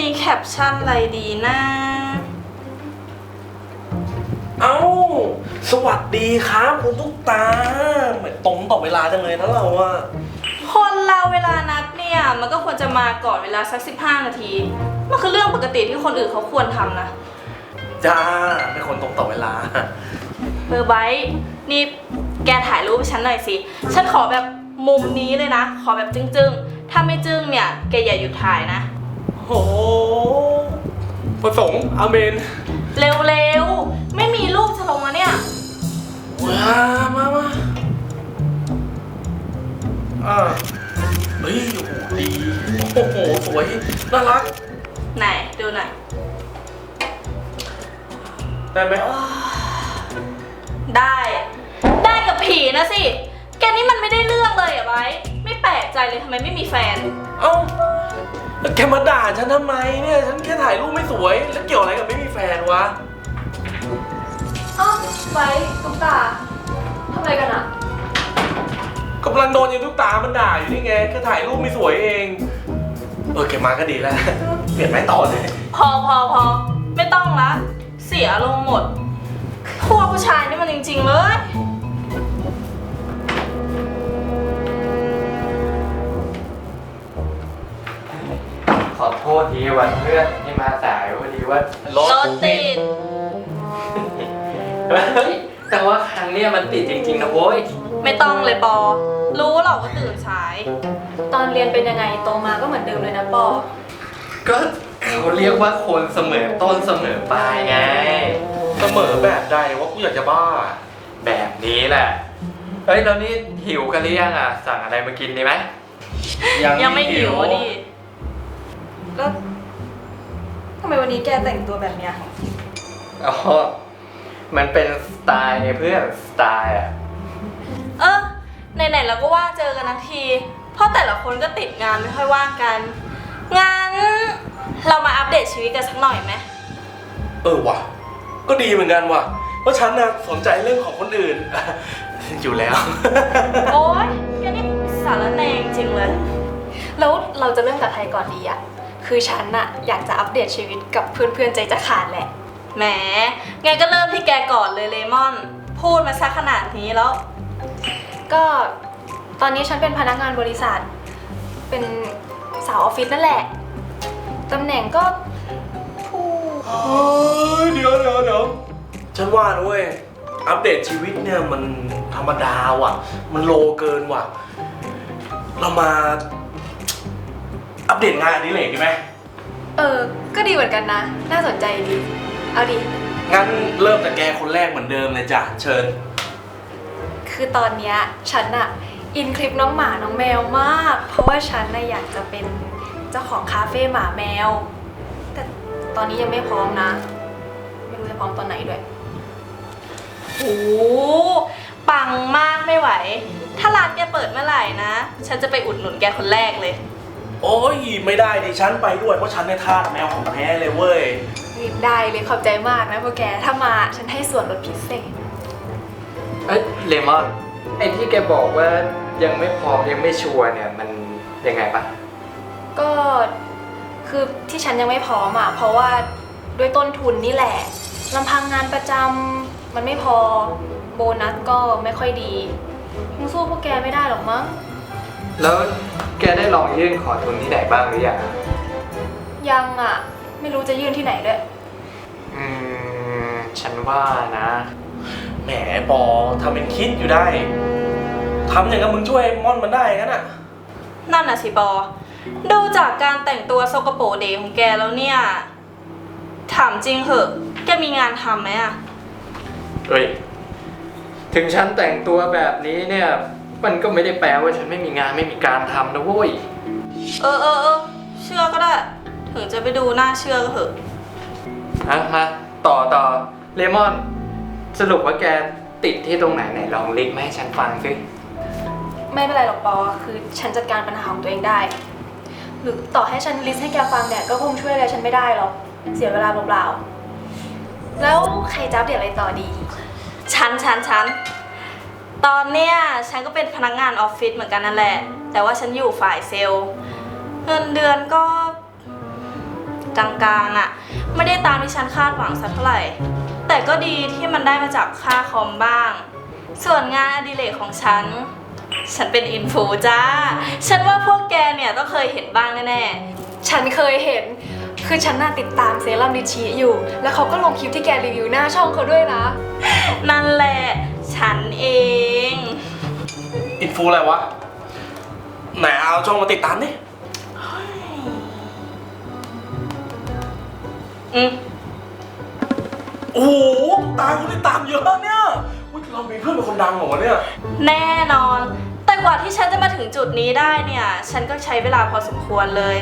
นี้แคปชั่นอะไรดีนะ เอ้า สวัสดีครับคุณตุ๊กตาเหมือนตรงต่อเวลาจังเลยนะเราอะคนเราเวลานัดเนี่ย มันก็ควรจะมาก่อนเวลาสัก 15 นาที มันคือเรื่องปกติที่คนอื่นเขาควรทำนะ จ้าเป็นคนตรงต่อเวลา เออไบร์ทนี่แกถ่ายรูปให้ฉันหน่อยสิ ฉันขอแบบมุมนี้เลยนะ ขอแบบจึ้งๆ ถ้าไม่จึ้งเนี่ย แกอย่าหยุดถ่ายนะ โหประสงค์อาเมนเร็วๆ ไม่มีรูปจะลงแล้วเนี่ย ว้ามามาอ่าเฮ้ยโอ้โหดีโอ้โห สวย น่ารัก ไหน ดูหน่อยได้ไหมได้ ได้กับผีนะสิ แกนี่มันไม่ได้เรื่องเลยอะไบร์ทไม่แปลกใจเลยทำไมไม่มีแฟน เอ้า แล้วแกมาด่าฉันทำไมเนี่ย ฉันแค่ถ่ายรูปไม่สวย แล้วเกี่ยวอะไรกับไม่มีแฟนวะอ้าวไว้ตุ๊กตาทำอะไรกันอะกำลังโดนยันทุกตา มันด่าอยู่นี่ไง แค่ถ่ายรูปไม่สวยเอง เออแกมาก็ดีแล้ว เปลี่ยนไม้ต่อเลย พอพอพอไม่ต้องละ เสียลงณ์หมด พวกผู้ชายนี่มันจริง ๆ เลย วันเพื่อนที่มาสายพอดีว่ารรถติด เฮ้ยแต่ว่าครั้งเนี้ยมันติดจริงๆนะโว้ยไม่ต้องเลยปอ รู้หรอกว่าตื่นสาย ตอนเรียนเป็นยังไงโตมาก็เหมือนเดิมเลยนะปอ ก็เขาเรียกว่าคนเสมอต้นเสมอปลายไง เสมอแบบใดว่ากูอยากจะบ้า แบบนี้แหละเฮ้ยแล้วนี่หิวกันหรือยังอะ สั่งอะไรมากินดีไหมยังไม่หิวอะดิแล้ว ทำไมวันนี้แกแต่งตัวแบบเนี้ยอ๋อ มันเป็นสไตล์ไงเพื่อนสไตล์อะ เออไหนๆเราก็ว่างเจอกันทั้งที เพราะแต่ละคนก็ติดงานไม่ค่อยว่างกัน งั้นเรามาอัปเดตชีวิตกันสักหน่อยไหม เออว่ะ ก็ดีเหมือนกันว่ะ เพราะฉันนะสนใจเรื่องของคนอื่น อยู่แล้ว โอ๊ยแกนี่สารแหนงจริงเลย แล้วเราจะเริ่มจากใครก่อนดีอะ คือฉันอะอยากจะอัปเดตชีวิตกับเพื่อนๆใจจะขาดแหละ แหมงั้นก็เริ่มที่แกก่อนเลยเลมอน พูดมาซะขนาดนี้แล้ว ก็ตอนนี้ฉันเป็นพนักงานบริษัท เป็นสาวออฟฟิศนั่นแหละ ตำแหน่งก็ผู้เฮ้ยเดี๋ยวเดี๋ยวเดี๋ยวฉันว่านะเว้ยอัปเดตชีวิตเนี่ยมันธรรมดาว่ะ มันโลเกินว่ะ เรามา อัปเดตงานอดิเรกดีไหมเออ ก็ดีเหมือนกันนะ น่าสนใจดี เอาดิ งั้นเริ่มจากแกคนแรกเหมือนเดิมเลยจ้ะเชิญ คือตอนเนี้ยฉันอะอินคลิปน้องหมาน้องแมวมาก เพราะว่าฉันน่ะอยากจะเป็นเจ้าของคาเฟ่หมาแมว แต่ตอนนี้ยังไม่พร้อมนะ ไม่รู้จะพร้อมตอนไหนด้วยโอ้โหปังมากไม่ไหว ถ้าร้านแกเปิดเมื่อไหร่นะ ฉันจะไปอุดหนุนแกคนแรกเลย โอ้ยไม่ได้ดิฉันไปด้วยเพราะฉันในยทาสแมวของแท้เลยเว้ยได้เลยขอบใจมากนะพวกแก ถ้ามาฉันให้ส่วนลดพิเศษ เอ้ยเลมอนไอ้ที่แกบอกว่ายังไม่พร้อมยังไม่ชัวร์เนี่ยมันยังไงปะก็คือที่ฉันยังไม่พร้อมอะ เพราะว่าด้วยต้นทุนนี่แหละลำพังงานประจำมันไม่พอ โบนัสก็ไม่ค่อยดีคงสู้พวกแกไม่ได้หรอกมั้ง แล้วแกได้ลองยื่นขอทุนที่ไหนบ้างหรือยังอะยังอะ ไม่รู้จะยื่นที่ไหนด้วย อืม ฉันว่านะ แหมปอทำเป็นคิดอยู่ได้ทำอย่างกับมึงช่วยม่อนมันได้งั้นอะ นั่นน่ะสิปอ ดูจากการแต่งตัวสกปรกเดของแกแล้วเนี่ย ถามจริงเหอะ แกมีงานทำไหมอะเอ้ย ถึงฉันแต่งตัวแบบนี้เนี่ย มันก็ไม่ได้แปลว่าฉันไม่มีงานไม่มีการทำนะเว้ย เออเออเออเชื่อก็ได้ ถึงจะไปดูน่าเชื่อก็เหอะ อะมาต่อต่อเลมอน สรุปว่าแกติดที่ตรงไหนไหนลองลิกมาให้ฉันฟังสิไม่เป็นไรหรอกปอ คือฉันจัดการปัญหาของตัวเองได้ หรือต่อให้ฉันลิสต์ให้แกฟังเนี่ย ก็คงช่วยอะไรฉันไม่ได้หรอก เสียเวลาเปล่าๆ แล้วใครจะอัปเดตอะไรต่อดี ฉันฉันฉัน ตอนเนี้ยฉันก็เป็นพนักงานออฟฟิศเหมือนกันนั่นแหละ แต่ว่าฉันอยู่ฝ่ายเซลล์ เงินเดือนก็กลางๆอะ่ะ ไม่ได้ตามที่ฉันคาดหวังสักเท่าไหร่ แต่ก็ดีที่มันได้มาจากค่าคอมบ้าง ส่วนงานอดิเรกของฉัน ฉันเป็นอินฟูจ้า ฉันว่าพวกแกเนี่ยต้องเคยเห็นบ้างแน่ฉันเคยเห็น คือฉันน่ะติดตามเซรั่มดิชีอยู่ แล้วเขาก็ลงคลิปที่แกรีวิวหน้าช่องเขาด้วยนะ ๆ นั่นแหละ ฉันเอง อินฟูอะไรวะ ไหนเอาช่องมาติดตามดิอืมโอ้โหตามคนติดตามเยอะเนี่ยอุ๊ยเรามีเพื่อนเป็นคนดังเหรอวะเนี่ย แน่นอน แต่กว่าที่ฉันจะมาถึงจุดนี้ได้เนี่ย ฉันก็ใช้เวลาพอสมควรเลย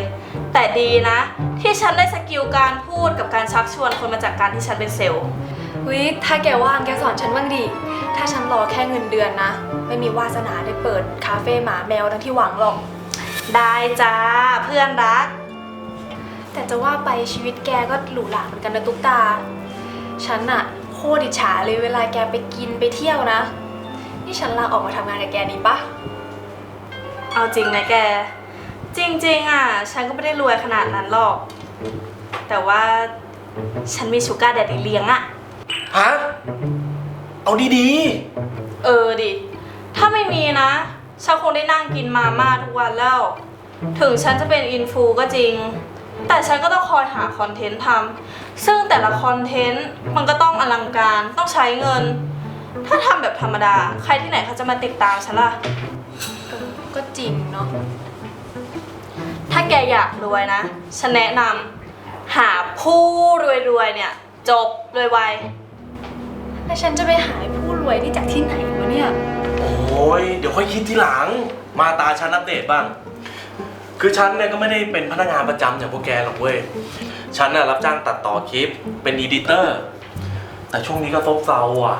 แต่ดีนะ ที่ฉันได้สกิลการพูดกับการชักชวนคนมาจากการที่ฉันเป็นเซลล์ วิถ้าแกว่างแกสอนฉันบ้างดิ ถ้าฉันรอแค่เงินเดือนนะ ไม่มีวาสนาได้เปิดคาเฟ่หมาแมวทั้งที่หวังหรอก ได้จ้าเพื่อนรัก แต่จะว่าไปชีวิตแกก็หรูหราเหมือนกันนะตุ๊กตา ฉันอะโคตรอิจฉาเลยเวลาแกไปกินไปเที่ยวนะ นี่ฉันลาออกมาทำงานกับแกนี่ปะเอาจริงนะแก จริงๆอะ ฉันก็ไม่ได้รวยขนาดนั้นหรอก แต่ว่าฉันมีชูการ์แดดดี้เลี้ยงอะ ฮะ เอาดีเออดิ ถ้าไม่มีนะฉันคงได้นั่งกินมาม่าทุกวันแล้ว ถึงฉันจะเป็นอินฟูก็จริง แต่ฉันก็ต้องคอยหาคอนเทนต์ทำซึ่งแต่ละคอนเทนต์มันก็ต้องอลังการต้องใช้เงิน ถ้าทำแบบธรรมดา ใครที่ไหนเขาจะมาติดตามฉันล่ะ เออก็จริงเนาะ ถ้าแกอยากรวยนะ ฉันแนะนำหาผู้รวยๆเนี่ย จบรวยไว แล้วฉันจะไปหาผู้รวยนี่จากที่ไหนวะเนี่ยๆโอ้ยเดี๋ยวค่อยคิดทีหลัง มาตาฉันอัปเดตบ้าง คือฉันเนี่ยก็ไม่ได้เป็นพนักงานประจำอย่างพวกแกหรอกเว้ย ฉันน่ะรับจ้างตัดต่อคลิป เป็นอีดิเตอร์ แต่ช่วงนี้ก็ซบเซาอะ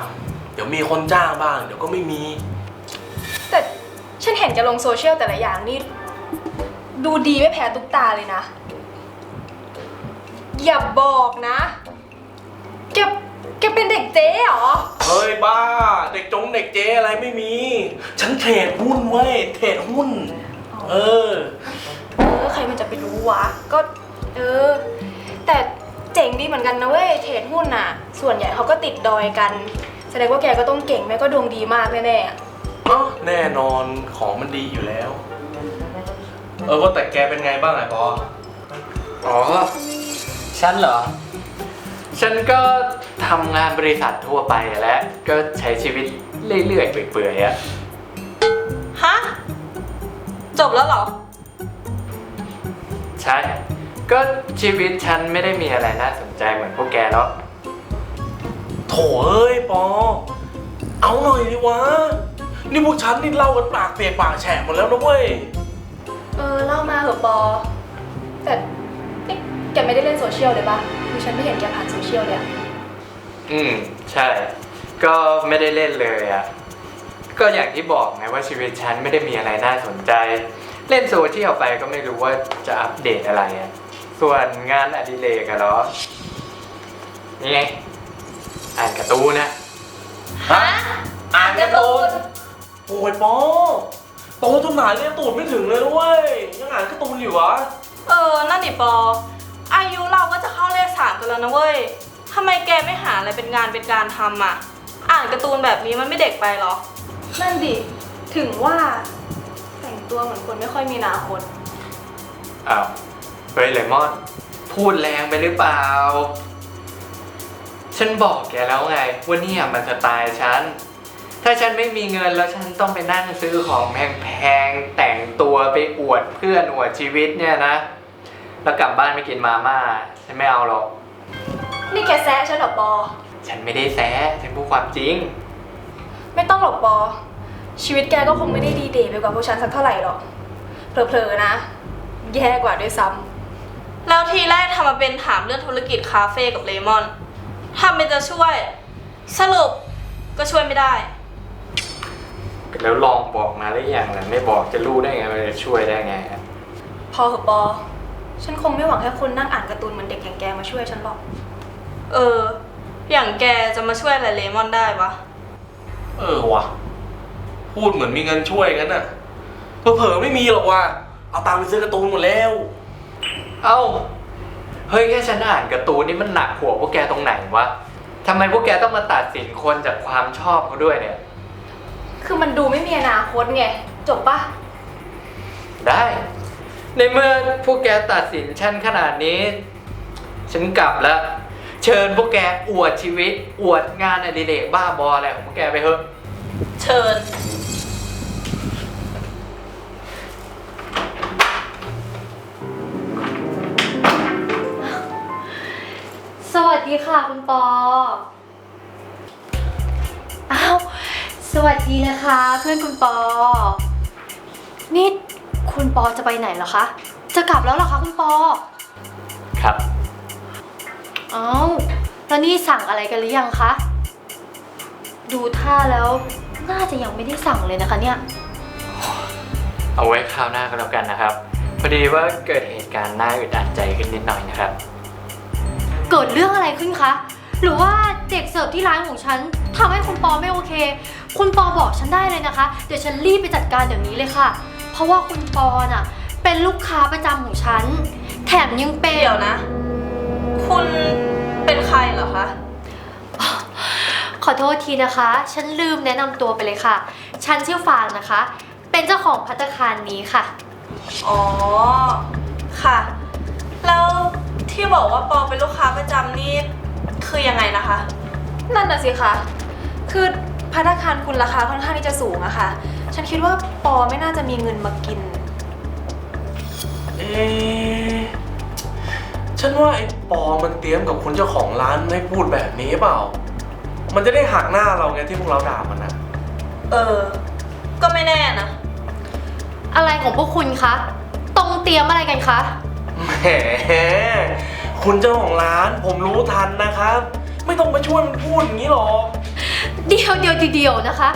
เดี๋ยวมีคนจ้างบ้าง เดี๋ยวก็ไม่มี แต่ฉันเห็นแกลงโซเชียลแต่ละอย่างนี่ ดูดีไม่แพ้ตุ๊กตาเลยนะ อย่าบอกนะ แกแก เป็นเด็กเจ๊เหรอ เฮ้ยบ้า เด็กจงเด็กเจอะไรไม่มี ฉันเทรดหุ้นเว้ย เทรดหุ้น เออ เออ ใครมันจะไปรู้วะ ก็ เออ แต่เจ๋งดีเหมือนกันนะเว้ย เทรดหุ้นน่ะ ส่วนใหญ่เขาก็ติดดอยกัน แสดงว่าแกก็ต้องเก่งแม่ก็ดวงดีมากแน่ๆอะอ๋อแน่นอนของมันดีอยู่แล้ว เออว่าแต่แกเป็นไงบ้างไอ้ปอ อ๋อ ฉันเหรอ ฉันก็ทำงานบริษัททั่วไปแหละก็ใช้ชีวิตเรื่อยๆเปื่อยๆอะฮะ จบแล้วเหรอ ใช่ ก็ชีวิตฉันไม่ได้มีอะไรน่าสนใจเหมือนพวกแกหรอกโถเอ้ยปอ เอาหน่อยดิวะ นี่พวกฉันนี่เล่ากันปากเปียกปากแฉะหมดแล้วนะเว้ย เออเล่ามาเหอะปอ แต่นี่แกไม่ได้เล่นโซเชียลเลยปะ คือฉันไม่เห็นแกผ่านโซเชียลเลยอะอืม ใช่ ก็ไม่ได้เล่นเลยอะก็อย่างที่บอกไงว่าชีวิตฉันไม่ได้มีอะไรน่าสนใจ เล่นโซเชียลไปก็ไม่รู้ว่าจะอัปเดตอะไรอะส่วนงานอดิเรกอะเหรอ นี่ไง อ่านการ์ตูนนะ ฮะอ่านการ์ตูนโอ้ยปอโตจนหนาเรียกตูดไม่ถึงเลยนะเว้ยยังอ่านการ์ตูนอยู่วะ เออ นั่นดิปอ อายุเราก็จะเข้าเลขสามกันแล้วนะเว้ยทำไมแกไม่หาอะไรเป็นงานเป็นการทำอะ อ่านการ์ตูนแบบนี้มันไม่เด็กไปเหรอ นั่นดิ ถึงว่าแต่งตัวเหมือนคนไม่ค่อยมีอนาคต อ้าวเฮ้ยเลมอน พูดแรงไปหรือเปล่า ฉันบอกแกแล้วไงว่าเนี่ยมันสไตล์ฉัน ถ้าฉันไม่มีเงินแล้วฉันต้องไปนั่งซื้อของแพงๆแต่งตัวไปอวดเพื่อนอวดชีวิตเนี่ยนะ แล้วกลับบ้านไม่กินมาม่าฉันไม่เอาหรอก นี่แกแซะฉันเหรอปอ ฉันไม่ได้แซะฉันพูดความจริง ไม่ต้องหรอกปอ ชีวิตแกก็คงไม่ได้ดีเดย์ไปกว่าพวกฉันสักเท่าไหร่หรอก เผลอๆนะ แย่กว่าด้วยซ้ำแล้วทีแรกทำมาเป็นถามเรื่องธุรกิจคาเฟ่กับเลมอนทำเป็นจะช่วย สรุปก็ช่วยไม่ได้ แล้วลองบอกมาหรือยังล่ะไม่บอกจะรู้ได้ไงว่าจะช่วยได้ไงอะ พอเหอะปอ ฉันคงไม่หวังให้คนนั่งอ่านการ์ตูนเหมือนเด็กอย่างแกมาช่วยฉันหรอก เออ อย่างแกจะมาช่วยอะไรเลมอนได้วะ เออวะพูดเหมือนมีเงินช่วยงั้นน่ะเผลอๆไม่มีหรอกว่ะเอาตังค์ไปซื้อการ์ตูนหมดแล้ว เอ้า เฮ้ยแค่ฉันอ่านการ์ตูนนี่มันหนักหัวพวกแกตรงไหนวะทำไมพวกแกต้องมาตัดสินคนจากความชอบเขาด้วยเนี่ย คือมันดูไม่มีอนาคตไง จบปะได้ ในเมื่อพวกแกตัดสินฉันขนาดนี้ ฉันกลับแล้ว เชิญพวกแกอวดชีวิต อวดงานอดิเรกบ้าบออะไรของพวกแกไปเถอะ เชิญ สวัสดีค่ะคุณปอ อ้าว สวัสดีนะคะ เพื่อนคุณปอ นี่ คุณปอจะไปไหนเหรอคะ จะกลับแล้วเหรอคะคุณปอ ครับอ้าวแล้วนี่สั่งอะไรกันหรือยังคะ ดูท่าแล้วน่าจะยังไม่ได้สั่งเลยนะคะเนี่ย เอาไว้คราวหน้าก็แล้วกันนะครับ พอดีว่าเกิดเหตุการณ์น่าอึดอัดใจขึ้นนิดหน่อยนะครับ เกิดเรื่องอะไรขึ้นคะ หรือว่าเด็กเสิร์ฟที่ร้านของฉันทำให้คุณปอไม่โอเค คุณปอบอกฉันได้เลยนะคะ เดี๋ยวฉันรีบไปจัดการเดี๋ยวนี้เลยค่ะ เพราะว่าคุณปอน่ะเป็นลูกค้าประจำของฉัน แถมยังเป็น เดี๋ยวนะ คุณเป็นใครเหรอคะ ขอโทษทีนะคะ ฉันลืมแนะนำตัวไปเลยค่ะ ฉันชื่อฟางนะคะ เป็นเจ้าของพัตตาคารนี้ค่ะ อ๋อ ค่ะ แล้วที่บอกว่าปอเป็นลูกค้าประจำนี่คือยังไงนะคะ นั่นน่ะสิคะ คือพนักงานคุณราคาค่อนข้างที่จะสูงอะค่ะ ฉันคิดว่าปอไม่น่าจะมีเงินมากิน เอ๊ะฉันว่าไอ้ปอมันเตรียมกับคนเจ้าของร้านให้พูดแบบนี้เปล่า มันจะได้หักหน้าเราไงที่พวกเราด่ามันนะเออ ก็ไม่แน่นะ อะไรของพวกคุณคะ ตรงเตรียมอะไรกันคะ แหมคุณเจ้าของร้านผมรู้ทันนะครับ ไม่ต้องไปช่วยมันพูดอย่างนี้หรอก เดียวเดียวเดียวนะคะ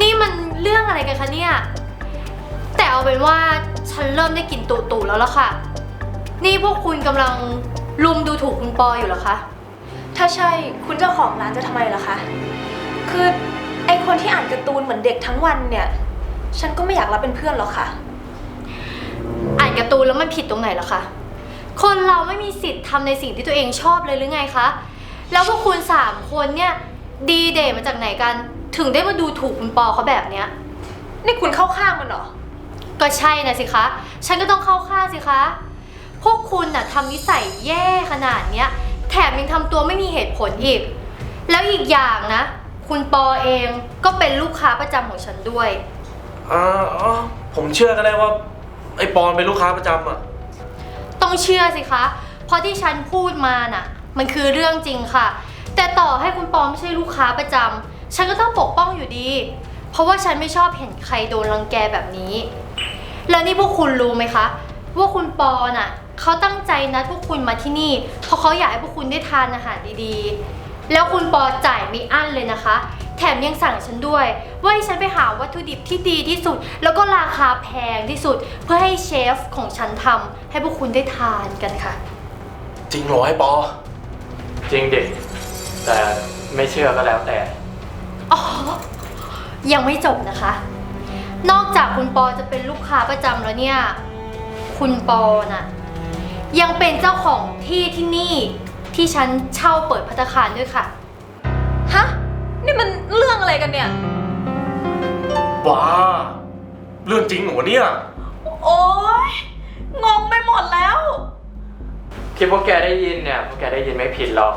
นี่มัน เรื่องอะไรกันคะเนี่ย แต่เอาเป็นว่าฉันเริ่มได้กลิ่นตุ่ๆแล้วล่ะค่ะ นี่พวกคุณกำลังลุมดูถูกคุณปออยู่เหรอคะ ถ้าใช่คุณเจ้าของร้านจะทำไมล่ะคะ คือไอคนที่อ่านการ์ตูนเหมือนเด็กทั้งวันเนี่ย ฉันก็ไม่อยากรับเป็นเพื่อนหรอกค่ะ อ่านการ์ตูนแล้วมันผิดตรงไหนเหรอคะ คนเราไม่มีสิทธิ์ทำในสิ่งที่ตัวเองชอบเลยหรือไงคะ แล้วพวกคุณสามคนเนี่ยดีเดย์มาจากไหนกัน ถึงได้มาดูถูกคุณปอเขาแบบเนี้ย นี่คุณเข้าข้างมันเหรอ ก็ใช่นะสิคะ ฉันก็ต้องเข้าข้างสิคะ พวกคุณน่ะทำนิสัยแย่ขนาดเนี้ย แถมยังทำตัวไม่มีเหตุผลอีก แล้วอีกอย่างนะ คุณปอเองก็เป็นลูกค้าประจำของฉันด้วยอ่าอ๋อผมเชื่อก็ได้ว่า ไอ้ปอนเป็นลูกค้าประจำอะ ต้องเชื่อสิคะ เพราะที่ฉันพูดมาน่ะ มันคือเรื่องจริงค่ะ แต่ต่อให้คุณปอไม่ใช่ลูกค้าประจำ ฉันก็ต้องปกป้องอยู่ดี เพราะว่าฉันไม่ชอบเห็นใครโดนรังแกแบบนี้ แล้วนี่พวกคุณรู้ไหมคะ ว่าคุณปอน่ะเขาตั้งใจนัดพวกคุณมาที่นี่ เพราะเขาอยากให้พวกคุณได้ทานอาหารดีๆ แล้วคุณปอจ่ายไม่อั้นเลยนะคะ แถมยังสั่งฉันด้วย ว่าให้ฉันไปหาวัตถุดิบที่ดีที่สุด แล้วก็ราคาแพงที่สุด เพื่อให้เชฟของฉันทำให้พวกคุณได้ทานกันค่ะ จริงเหรอไอ้ปอ จริงดิแต่ไม่เชื่อก็แล้วแต่ อ๋อ ยังไม่จบนะคะ นอกจากคุณปอจะเป็นลูกค้าประจำแล้วเนี่ย คุณปอน่ะ ยังเป็นเจ้าของที่ที่นี่ที่ฉันเช่าเปิดพัตตาคารด้วยค่ะ ฮะ นี่มันเรื่องอะไรกันเนี่ยว้า เรื่องจริงเหรอเนี่ย โอ๊ย งงไปหมดแล้ว ที่พวกแกได้ยินเนี่ย พวกแกได้ยินไม่ผิดหรอก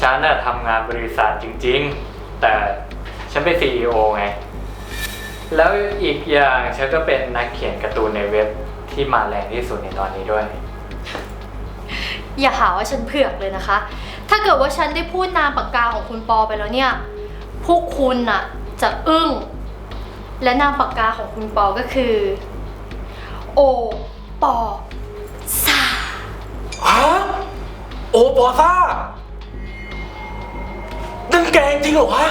ฉันน่ะทำงานบริษัทจริง ๆ แต่ ฉันเป็น CEO ไง แล้วอีกอย่างฉันก็เป็นนักเขียนการ์ตูนในเว็บที่มาแรงที่สุดในตอนนี้ด้วย อย่าหาว่าฉันเผือกเลยนะคะ ถ้าเกิดว่าฉันได้พูดนามปากกาของคุณปอไปแล้วเนี่ย พวกคุณน่ะจะอึ้ง และนามปากกาของคุณปอก็คือ โอปอซาฮะโอปอซ่านั่นแกจริงเหรอวะ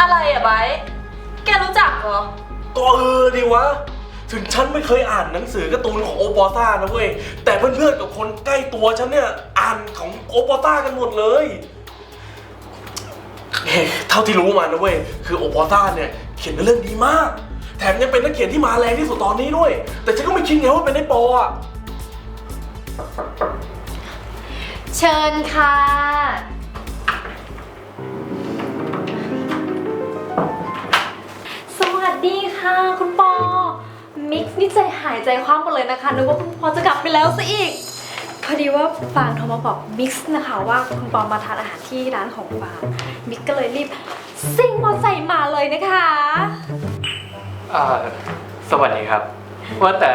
อะไรอะไบร์ทแกรู้จักเหรอ ก็เออดีวะ ถึงฉันไม่เคยอ่านหนังสือการ์ตูนของโอปอซ่านะเว้ย แต่เพื่อนๆกับคนใกล้ตัวฉันเนี่ย อ่านของโอปอซ่ากันหมดเลยเฮ้ยเท่าที่รู้มานะเว้ย คือโอปอซ่าเนี่ย เขียนเรื่องดีมาก แถมยังเป็นนักเขียนที่มาแรงที่สุดตอนนี้ด้วย แต่ฉันก็ไม่คิดไงว่าเป็นไอ้ปออะเชิญค่ะ วัสดีค่ะ คุณปอ มิกซ์นี่ใจหายใจคว่ำหมดเลยนะคะนึกว่าคุณปอจะกลับไปแล้วซะอีก พอดีว่าฟางโทรมาบอกมิกซ์นะคะว่าคุณปอมาทานอาหารที่ร้านของฟางมิกซ์ก็เลยรีบซิ่งมอไซค์มาเลยนะคะ อ่าสวัสดีครับ ว่าแต่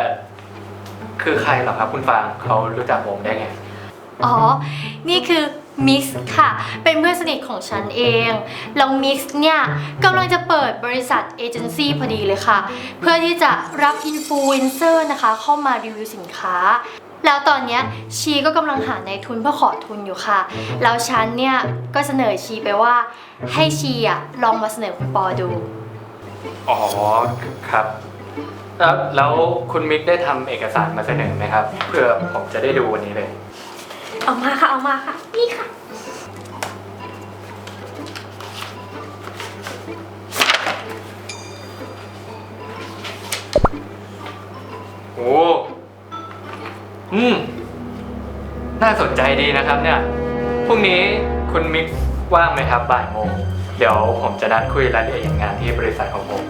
คือใครเหรอครับ คุณฟางเขารู้จักผมได้ไง อ๋อ นี่คือ มิกซ์ค่ะ เป็นเพื่อนสนิทของฉันเอง แล้วมิกซ์เนี่ยกำลังจะเปิดบริษัทเอเจนซี่พอดีเลยค่ะ เพื่อที่จะรับอินฟลูเอนเซอร์นะคะ เข้ามารีวิวสินค้า แล้วตอนเนี้ยชีก็กำลังหาในทุนเพื่อขอทุนอยู่ค่ะ แล้วฉันเนี่ยก็เสนอชีไปว่าให้ชีอะลองมาเสนอคุณปอดู อ๋อครับ แล้วแล้วคุณมิกได้ทำเอกสารมาเสนอไหมครับ เพื่อผมจะได้ดูวันนี้เลย เอามาค่ะ เอามาค่ะ นี่ค่ะ โอ้อืม น่าสนใจดีนะครับเนี่ย พรุ่งนี้คุณมิกว่างไหมครับบ่ายโมง เดี๋ยวผมจะนัดคุยรายละเอียดงานที่บริษัทของผม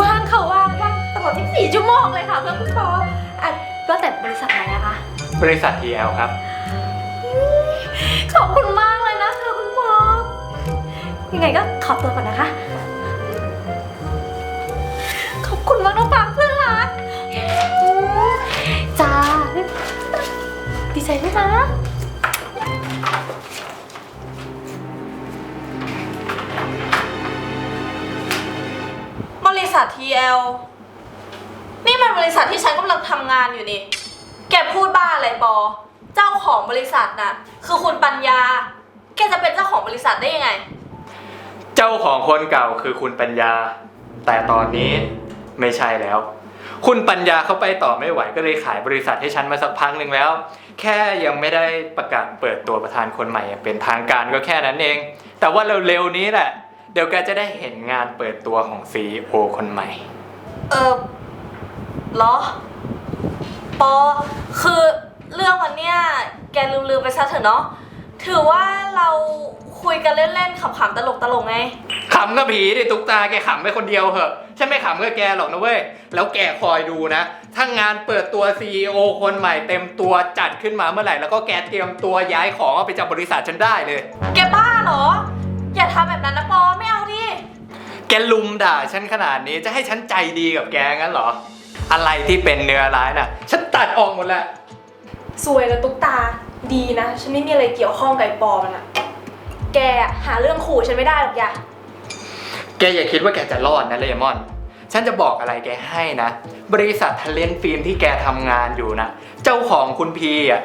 ว่างค่ะว่างว่างตลอด24ชั่วโมงเลยค่ะเพื่อนคุณปอ บริษัท TL ครับ ขอบคุณมากเลยนะคะคุณปอยังไงก็ขอตัวก่อนนะคะ ขอบคุณมากนะปางเพื่อนรักจ้าดีใจด้วยนะบริษัท TL นี่มันบริษัทที่ฉันกำลังทำงานอยู่นี่ แกพูดบ้าอะไรปอ เจ้าของบริษัทน่ะ คือคุณปัญญา แกจะเป็นเจ้าของบริษัทได้ยังไง เจ้าของคนเก่าคือคุณปัญญา แต่ตอนนี้ไม่ใช่แล้ว คุณปัญญาเขาไปต่อไม่ไหวก็เลยขายบริษัทให้ฉันมาสักพักหนึ่งแล้ว แค่ยังไม่ได้ประกาศเปิดตัวประธานคนใหม่อย่างเป็นทางการก็แค่นั้นเอง แต่ว่าเร็วๆนี้แหละ เดี๋ยวแกจะได้เห็นงานเปิดตัวของ CEO คนใหม่ เออเหรอ ปอคือเรื่องวันเนี้ยแกลืมๆไปซะเถอะเนาะถือว่าเราคุยกันเล่นๆขำๆตลกๆไง ขำกับผีดิตุ๊กตาแกขำไปคนเดียวเหอะฉันไม่ขำกับแกหรอกนะเว้ย แล้วแกคอยดูนะ ถ้างานเปิดตัว CEO คนใหม่เต็มตัวจัดขึ้นมาเมื่อไหร่ แล้วก็แกเตรียมตัวย้ายของเอาไปจากบริษัทฉันได้เลย แกบ้าเหรอ อย่าทำแบบนั้นนะปอไม่เอาดิ แกลุมด่าฉันขนาดนี้จะให้ฉันใจดีกับแกงั้นเหรอ อะไรที่เป็นเนื้อร้ายน่ะ ฉันตัดออกหมดแล้วสวยแล้วตุ๊กตา ดีนะ ฉันไม่มีอะไรเกี่ยวข้องกับไอ้ปอมันอะแกอะหาเรื่องขู่ฉันไม่ได้หรอกอย่าแกอย่าคิดว่าแกจะรอดนะเลมอน ฉันจะบอกอะไรแกให้นะ บริษัททเลนฟิล์มที่แกทำงานอยู่นะ เจ้าของคุณพีอะ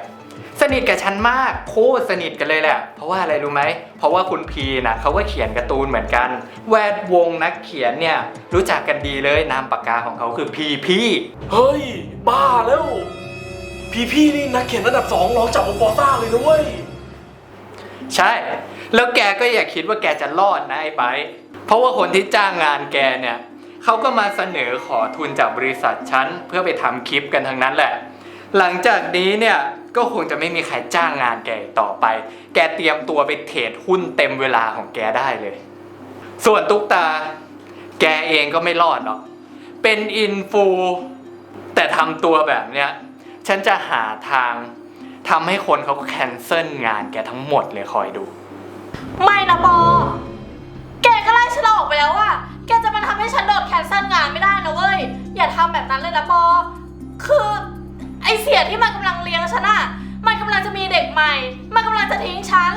สนิทกับฉันมากโคตรสนิทกันเลยแหละ เพราะว่าอะไรรู้ไหม เพราะว่าคุณพีนะเขาก็เขียนการ์ตูนเหมือนกัน แวดวงนักเขียนเนี่ยรู้จักกันดีเลยนามปากกาของเขาคือพีพีเฮ้ย บ้าแล้ว พี่พี่นี่นักเขียนระดับสองรองจากโอปอต้าเลยนะเว้ย ใช่ แล้วแกก็อย่าคิดว่าแกจะรอดนะไอ้ไบร์ทเพราะว่าคนที่จ้างงานแกเนี่ยเขาก็มาเสนอขอทุนจากบริษัทฉันเพื่อไปทำคลิปกันทั้งนั้นแหละ หลังจากนี้เนี่ย ก็คงจะไม่มีใครจ้างงานแกต่อไป แกเตรียมตัวไปเทรดหุ้นเต็มเวลาของแกได้เลย ส่วนตุ๊กตา แกเองก็ไม่รอดหรอก เป็นอินฟู แต่ทำตัวแบบเนี้ย ฉันจะหาทางทำให้คนเขาแคนเซิลงานแกทั้งหมดเลยคอยดู ไม่นะปอ แกก็ไล่ฉันออกไปแล้วอะแกจะมาทำให้ฉันโดนแคนเซิลงานไม่ได้นะเว้ย อย่าทำแบบนั้นเลยนะปอ คือ อเสียที่มันกำลังเลี้ยงฉันอะมันกำลังจะมีเด็กใหม่ มันกำลังจะทิ้งฉัน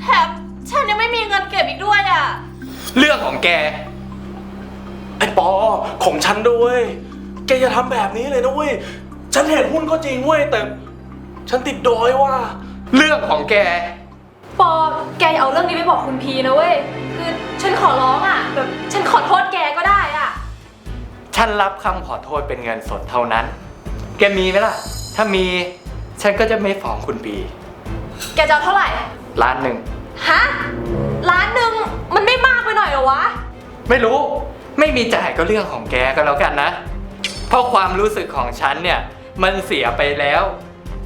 แถมฉันยังไม่มีเงินเก็บอีกด้วยอะเรื่องของแก ไอ้ปอของฉันด้วย แกอย่าทำแบบนี้เลยนะเว้ย ฉันเห็นหุ้นก็จริงเว้ยแต่ ฉันติดดอยว่า เรื่องของแก ปอ แกอย่าเอาเรื่องนี้ไปบอกคุณพีนะเว้ย คือฉันขอร้องอะแบบฉันขอโทษแกก็ได้อะ ฉันรับคำขอโทษเป็นเงินสดเท่านั้น แกมีไหมล่ะ ถ้ามี ฉันก็จะไม่ฟ้องคุณปีแกจะเอาเท่าไหร่ ล้านหนึ่ง ฮะ ล้านหนึ่งมันไม่มากไปหน่อยเหรอวะ ไม่รู้ ไม่มีจ่ายก็เรื่องของแกก็แล้วกันนะ เพราะความรู้สึกของฉันเนี่ย มันเสียไปแล้ว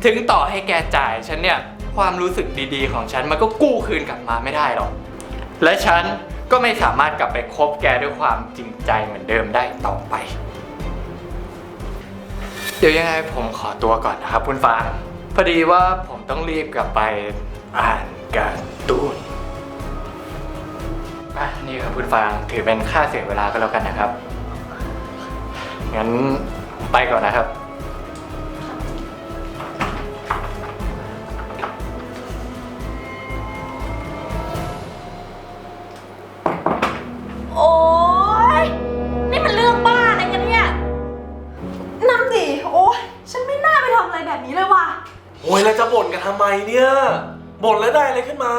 ถึงต่อให้แกจ่ายฉันเนี่ย ความรู้สึกดีๆของฉันมันก็กู้คืนกลับมาไม่ได้หรอก และฉันก็ไม่สามารถกลับไปคบแกด้วยความจริงใจเหมือนเดิมได้ต่อไป เดี๋ยวยังไงผมขอตัวก่อนนะครับคุณฟางพอดีว่าผมต้องรีบกลับไปอ่านการ์ตูนอะนี่ครับคุณฟางถือเป็นค่าเสียเวลาก็แล้วกันนะครับ งั้นไปก่อนนะครับ โอ๊ ทำไมเนี่ยบ่นแล้วได้อะไรขึ้นมา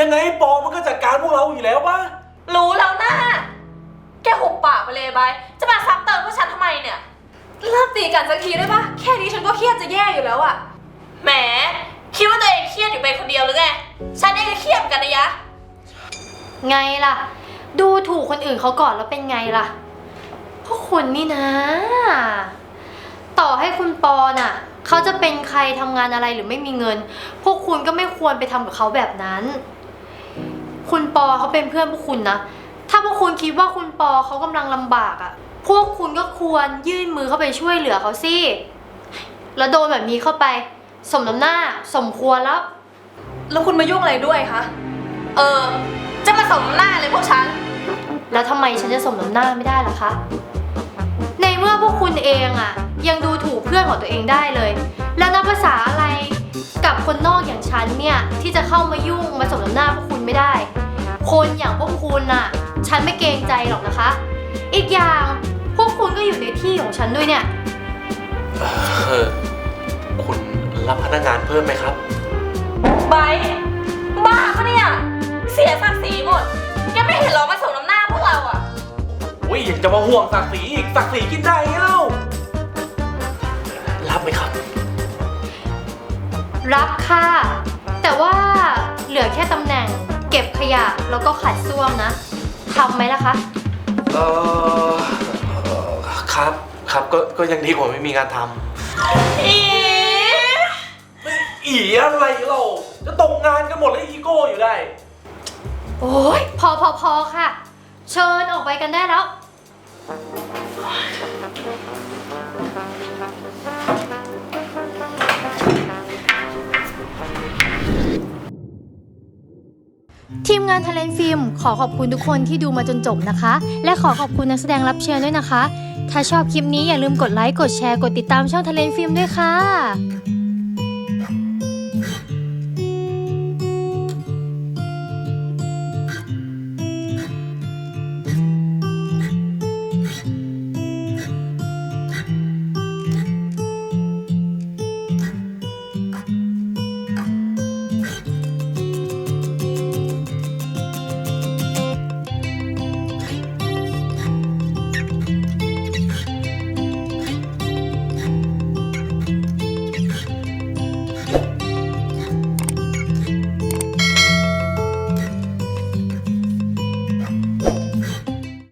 ยังไงปอมันก็จัดการพวกเราอยู่แล้วปะรู้แล้วนะแกหุบปากไปเลยบายจะมาซ้ำเติมพวกฉันทำไมเนี่ยเลิกตีกันสักทีได้ปะแค่นี้ฉันก็เครียดจะแย่อยู่แล้วอะแหมคิดว่าตัวเองเครียดอยู่เป็นคนเดียวหรือไงฉันเองก็เครียดเหมือนกันนะยะ ไงล่ะ ดูถูกคนอื่นเขาก่อนแล้วเป็นไงล่ะพวกคุณนี่นะ ต่อให้คุณปอน่ะ เขาจะเป็นใครทำงานอะไรหรือไม่มีเงิน พวกคุณก็ไม่ควรไปทำกับเขาแบบนั้น คุณปอเขาเป็นเพื่อนพวกคุณนะ ถ้าพวกคุณคิดว่าคุณปอเขากำลังลำบากอะ่ะ พวกคุณก็ควรยื่นมือเข้าไปช่วยเหลือเขาสิ แล้วโดนแบบนี้เข้าไป สมน้ำหน้า สมควรแล้ว แล้วคุณมายุ่งอะไรด้วยคะ เออ จะมาสมหน้าเลยพวกฉัน แล้วทำไมฉันจะสมน้ำหน้าไม่ได้ล่ะคะใน เมื่อพวกคุณเองอะยังดูถูกเพื่อนของตัวเองได้เลย แล้วนับภาษาอะไรกับคนนอกอย่างฉันเนี่ย ที่จะเข้ามายุ่งมาสมน้ำหน้าพวกคุณไม่ได้ คนอย่างพวกคุณน่ะฉันไม่เกรงใจหรอกนะคะ อีกอย่างพวกคุณก็อยู่ในที่ของฉันด้วยเนี่ย เออคุณรับพนักงานเพิ่มไหมครับ ไบร์ทบ้าปะเนี่ย เสียศักดิ์ศรีหมด แกไม่เห็นเหรอมาสมน้ำหน้าพวกเราอะโอ้ยยังจะมาห่วงศักดิ์ศรีอีกศักดิ์ศรีกินได้ไงเล่ารับไหมครับ รับค่ะ แต่ว่าเหลือแค่ตำแหน่ง เก็บขยะแล้วก็ขัดส้วมนะทำไหมล่ะคะ เออเอ่อครับครับก็ก็ยังดีกว่าไม่มีงานทอีำอีอะไรเราจะตกงานกันหมดแล้วอีโก้อยู่ได้ โอ้ยพอพอพอค่ะ เชิญออกไปกันได้แล้ว ทีมงานทเลนฟิล์มขอขอบคุณทุกคนที่ดูมาจนจบนะคะ และขอขอบคุณนักแสดงรับเชิญด้วยนะคะ ถ้าชอบคลิปนี้อย่าลืมกดไลค์ กดแชร์ กดติดตามช่องทเลนฟิล์มด้วยค่ะ